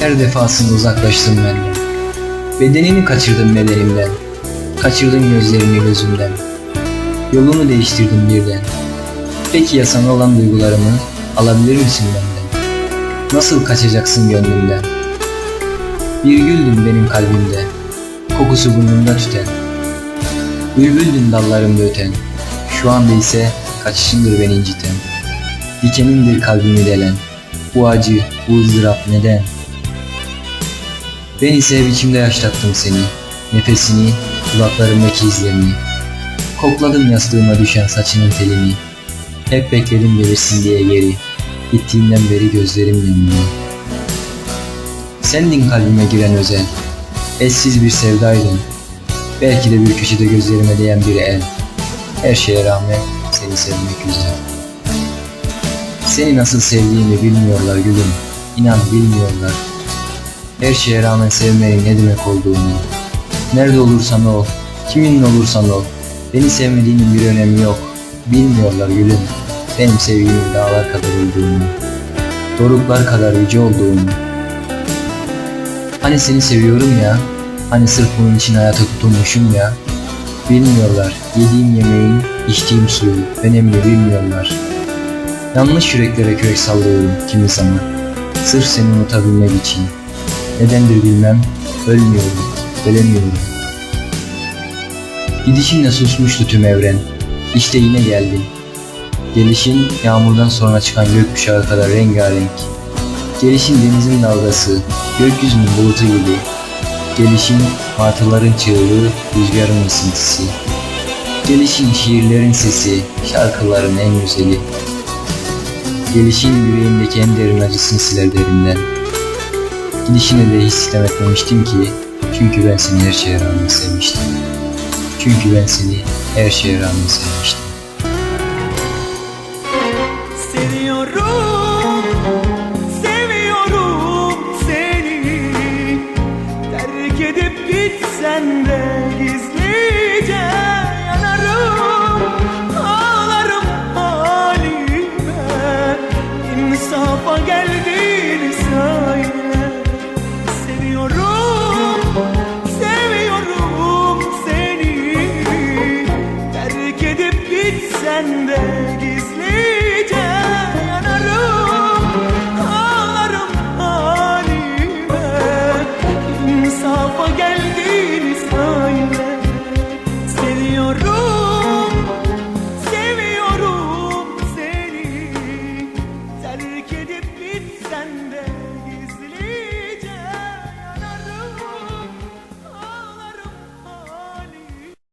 Her defasında uzaklaştın benden. Bedenini kaçırdım bedenimden. Kaçırdın gözlerini gözümden. Yolunu değiştirdim birden. Peki ya sana olan duygularımı alabilir misin benden? Nasıl kaçacaksın gönlümden? Bir güldün benim kalbimde. Kokusu burnumda tüten. Bülbüldün dallarımda öten. Şu anda ise kaçışındır beni inciten. Dikenindir kalbimi delen. Bu acı, bu ızdırap neden? Ben ise biçimde yaşlattım seni. Nefesini, kulaklarımdaki izlerini. Kokladım yastığıma düşen saçının telini. Hep bekledim gelirsin diye geri. Gittiğinden beri gözlerim yanıyor. Sendin kalbime giren özel. Eşsiz bir sevdaydın. Belki de bir köşede gözlerime değen bir el. Her şeye rağmen seni sevmek güzel. Seni nasıl sevdiğimi bilmiyorlar gülüm. İnan bilmiyorlar. Her şeye rağmen sevmenin ne demek olduğunu. Nerede olursan ol, kiminle olursan ol. Beni sevmediğinin bir önemi yok. Bilmiyorlar gülüm. Benim sevgimin dağlar kadar olduğunu. Doruklar kadar yüce olduğunu. Hani seni seviyorum ya. Hani sırf bunun için hayata tutulmuşum ya. Bilmiyorlar. Yediğim yemeğin, içtiğim suyun önemini bilmiyorlar. Yanlış yüreklere kürek sallıyorum kimi zaman. Sırf seni unutabilmek için. Nedendir bilmem. Ölmüyorum. Ölemiyorum. Gidişinle susmuştu tüm evren. İşte yine geldin. Gelişin yağmurdan sonra çıkan gökkuşağı kadar rengarenk. Gelişin denizin dalgası, gökyüzünün bulutu gibi. Gelişin martıların çığlığı, rüzgarın ısıntısı. Gelişin şiirlerin sesi, şarkıların en güzeli. Gelişin yüreğimdeki en derin acısını siler derinden. Gidişine de hiç sitem etmemiştim ki, çünkü ben seni her şeye rağmen sevmiştim. Çünkü ben seni her şeye rağmen sevmiştim. Seviyorum, seviyorum seni Terk edip gitsen de gizlice sevgisini